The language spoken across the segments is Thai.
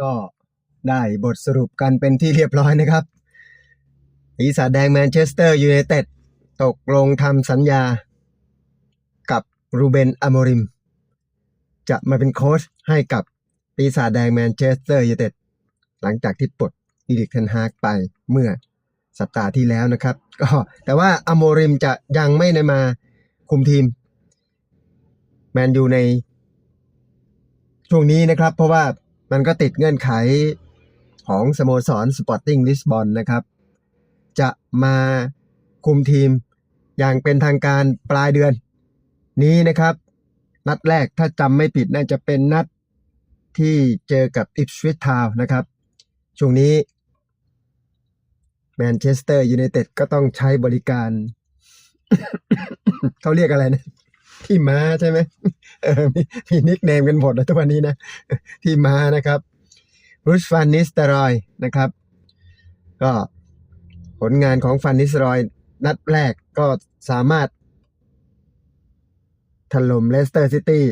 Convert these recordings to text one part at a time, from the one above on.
ก็ได้บทสรุปกันเป็นที่เรียบร้อยนะครับปีศาจแดงแมนเชสเตอร์ยูไนเต็ดตกลงทำสัญญากับรูเบนอโมริม จะมาเป็นโค้ชให้กับปีศาจแดงแมนเชสเตอร์ยูไนเต็ดหลังจากที่ปลดอีริกเทนฮากไปเมื่อสัปดาห์ที่แล้วนะครับ ก็แต่ว่าอโมริมจะยังไม่ได้มาคุมทีม แมนยูในช่วงนี้นะครับ เพราะว่า มันก็ติดเงื่อนไขของสโมสรสปอร์ติ้งลิสบอนนะครับ จะมาคุมทีมอย่างเป็นทางการปลายเดือน นี้นะครับ นัดแรกถ้าจำไม่ผิดน่าจะเป็นนัดที่เจอกับอิปสวิ t ทาวนะครับ ช่วงนี้แมนเชสเตอร์ยูไนเต็ดก็ต้องใช้บริการ เขาเรียกอะไรนะ ที่ม้าใช่ไหมเออมีมีนิกเนมกันหมดแล้วทุกวันนี้นะที่ม้านะครับรูชฟันนิสตรอยนะครับ ก็ผลงานของฟันนิสตอรอยนัดแรกก็สามารถถล่มเลสเตอร์ซิตี้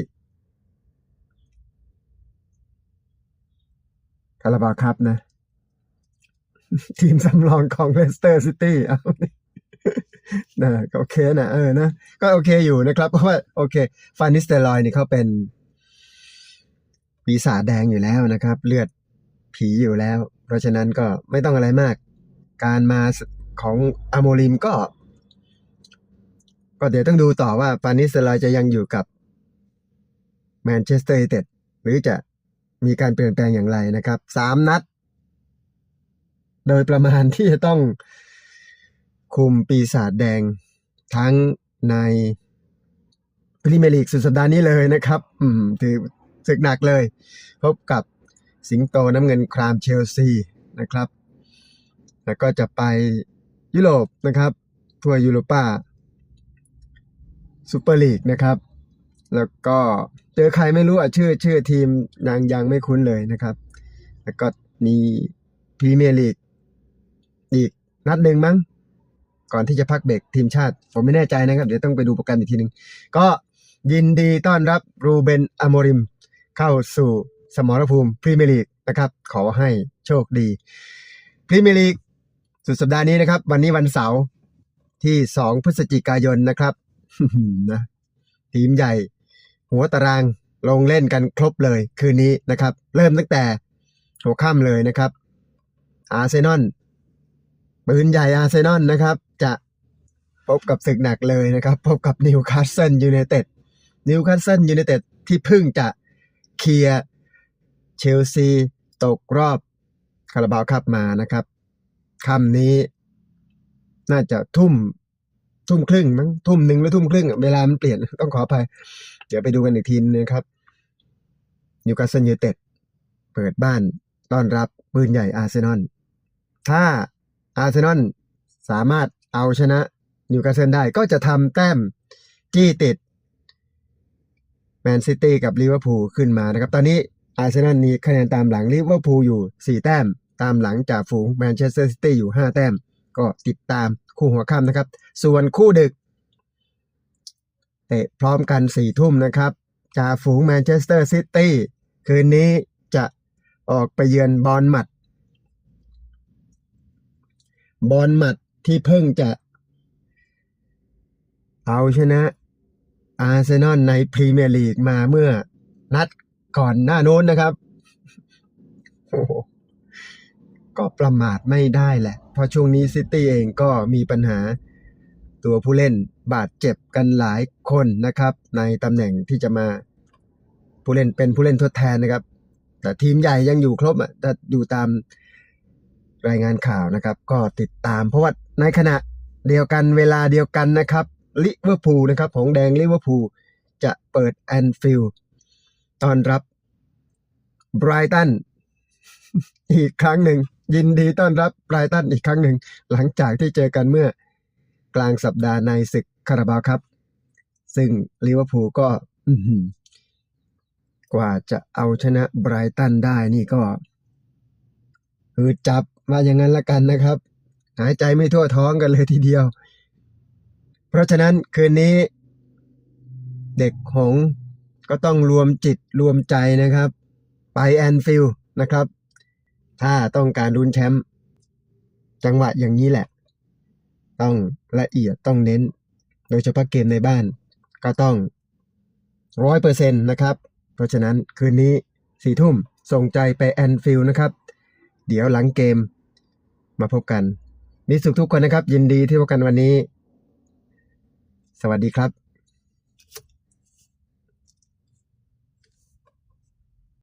คาราบาครับนะ ทีมสำรองของเลสเตอร์ซิตี้เอา นะก็โอเคนะเออนะก็โอเคอยู่นะครับ เพราะว่าโอเคฟานิสเตอรอยนี่เขาเป็นปีศาจแดงอยู่แล้วนะครับ เลือดผีอยู่แล้ว เพราะฉะนั้นก็ไม่ต้องอะไรมาก การมาของอะโมริมก็ ก็เดี๋ยวต้องดูต่อว่าฟานิสเตอรอยจะยังอยู่กับแมนเชสเตอร์ยูไนเต็ดหรือจะมีการเปลี่ยนแปลงอย่างไรนะครับสามนัด โดยประมาณที่จะต้อง คุมปีศาจแดง ทั้งในพรีเมียร์ลีกสุดสัปดาห์นี้เลยนะครับ อืมถือศึกหนักเลย พบกับสิงโตน้ำเงินครามเชลซีนะครับ แล้วก็จะไปยุโรปนะครับทัวร์ยูโรปาซูเปอร์ลีกนะครับ แล้วก็เจอใครไม่รู้อะชื่อชื่อทีมยังยังไม่คุ้นเลยนะครับ แล้วก็มีพรีเมียร์ลีกอีกนัดหนึ่งมั้ง ก่อนที่จะพักเบรกทีมชาติ ผมไม่แน่ใจนะครับ เดี๋ยวต้องไปดูโปรแกรมอีกทีหนึ่งก็ยินดีต้อนรับรูเบนอโมริม เข้าสู่สมรภูมิพรีเมียร์ลีกนะครับ ขอให้โชคดีพรีเมียร์ลีกสุดสัปดาห์นี้นะครับ วันนี้วันเสาร์ที่ 2 พฤศจิกายนนะครับนะทีมใหญ่ หัวตารางลงเล่นกันครบเลยคืนนี้นะครับ เริ่มตั้งแต่หัวค่ำเลยนะครับ อาร์เซนอล ปืนใหญ่อาร์เซนอลนะครับ จะพบกับศึกหนักเลยนะครับ พบกับนิวคาสเซิลยูไนเต็ดนิวคาสเซิลยูไนเต็ดที่เพิ่งจะเคลียร์เชลซีตกรอบคาราบาวคัพมานะครับค่ำนี้ น่าจะทุ่มทุ่มครึ่งมั้งทุ่มหนึ่งหรือทุ่มครึ่งอะเวลามันเปลี่ยนต้องขออภัย เดี๋ยวไปดูกันอีกทีนะครับนิวคาสเซิลยูไนเต็ดเปิดบ้านต้อนรับปืนใหญ่อาร์เซนอลถ้า อาร์เซนอลสามารถเอาชนะนิวคาสเซิลได้ก็จะทำแต้มจี้ติดแมนซิตี้กับลิเวอร์พูลขึ้นมานะครับ ตอนนี้อาร์เซนอลมีคะแนนตามหลังลิเวอร์พูลอยู่ 4 แต้ม ตามหลังจากฝูงแมนเชสเตอร์ซิตี้อยู่ 5 แต้ม ก็ติดตามคู่หัวค่ำนะครับ ส่วนคู่ดึกเตะพร้อมกัน 4 ทุ่มนะครับจ่าฝูงแมนเชสเตอร์ซิตี้คืนนี้จะออกไปเยือนบอลหมัด บอลหมัดที่เพิ่งจะ เอาชนะ อาร์เซนอลในพรีเมียร์ลีกมาเมื่อนัดก่อนหน้าโน้นนะครับ โอ้ก็ประมาทไม่ได้แหละ เพราะช่วงนี้ซิตี้เองก็มีปัญหาตัวผู้เล่นบาดเจ็บกันหลายคนนะครับ ในตำแหน่งที่จะมาผู้เล่นเป็นผู้เล่นทดแทนนะครับ แต่ทีมใหญ่ยังอยู่ครบอะถ้าดูตาม รายงานข่าวนะครับ ก็ติดตามเพราะว่าในขณะเดียวกันเวลาเดียวกันนะครับลิเวอร์พูลนะครับของแดงลิเวอร์พูลจะเปิดแอนฟิลด์ต้อนรับไบรตันอีกครั้งหนึ่ง ยินดีต้อนรับไบรตันอีกครั้งหนึ่ง หลังจากที่เจอกันเมื่อกลางสัปดาห์ในศึกคาราบาวครับ ซึ่งลิเวอร์พูลก็กว่าจะเอาชนะไบรตันได้นี่ก็คือจับ มาอย่างนั้นละกันนะครับ หายใจไม่ทั่วท้องกันเลยทีเดียว เพราะฉะนั้นคืนนี้ เด็กหงก็ต้องรวมจิตรวมใจนะครับ ไปแอนฟิลนะครับ ถ้าต้องการลุ้นแชมป์จังหวะอย่างนี้แหละ ต้องละเอียดต้องเน้น โดยเฉพาะเกมในบ้าน ก็ต้องร้อยเปอร์เซ็นต์นะครับ เพราะฉะนั้นคืนนี้สี่ทุ่มส่งใจไปแอนฟิลนะครับ เดี๋ยวหลังเกม มาพบกัน มีสุขทุกคนนะครับ ยินดีที่พบกันวันนี้ สวัสดีครับ